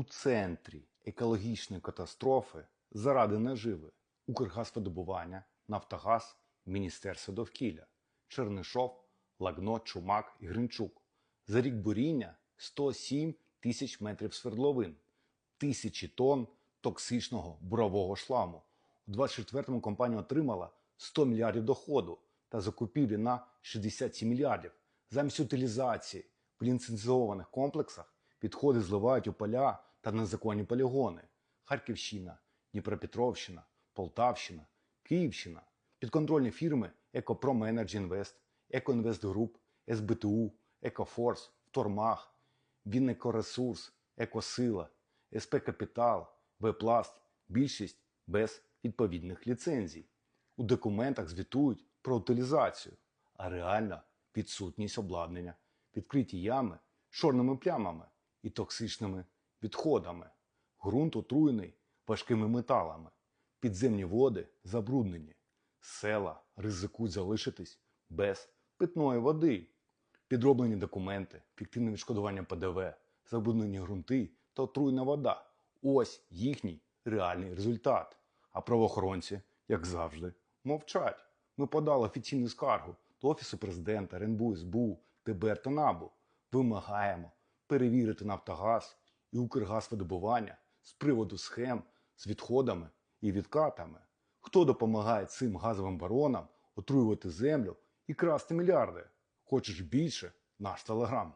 У центрі екологічної катастрофи заради наживи Укргазвидобування, Нафтогаз, Міністерство довкілля, Чернишов, Лагно, Чумак і Гринчук. За рік буріння 107 тисяч метрів свердловин, тисячі тонн токсичного бурового шламу. У 24-му компанія отримала 100 мільярдів доходу та закупівлі на 67 мільярдів. Замість утилізації в ліцензованих комплексах відходи зливають у поля та незаконні полігони. Харківщина, Дніпропетровщина, Полтавщина, Київщина, підконтрольні фірми Екопром Енерджі Інвест, Екоінвест Груп, СБТУ, Екофорс, Втормах, Вінникоресурс, Екосила, СП Капітал, Вепласт, більшість без відповідних ліцензій. У документах звітують про утилізацію, а реально відсутність обладнання, відкриті ями чорними плямами і токсичними відходами. Ґрунт отруєний важкими металами, підземні води забруднені, села ризикують залишитись без питної води, підроблені документи, фіктивне відшкодування ПДВ, забруднені ґрунти та отруєна вода. Ось їхній реальний результат. А правоохоронці, як завжди, мовчать. Ми подали офіційну скаргу до Офісу президента, РНБУ, СБУ, ДБР та НАБУ. Вимагаємо перевірити Нафтогаз і Укргазвидобування з приводу схем з відходами і відкатами. Хто допомагає цим газовим баронам отруювати землю і красти мільярди? Хочеш більше? Наш телеграм.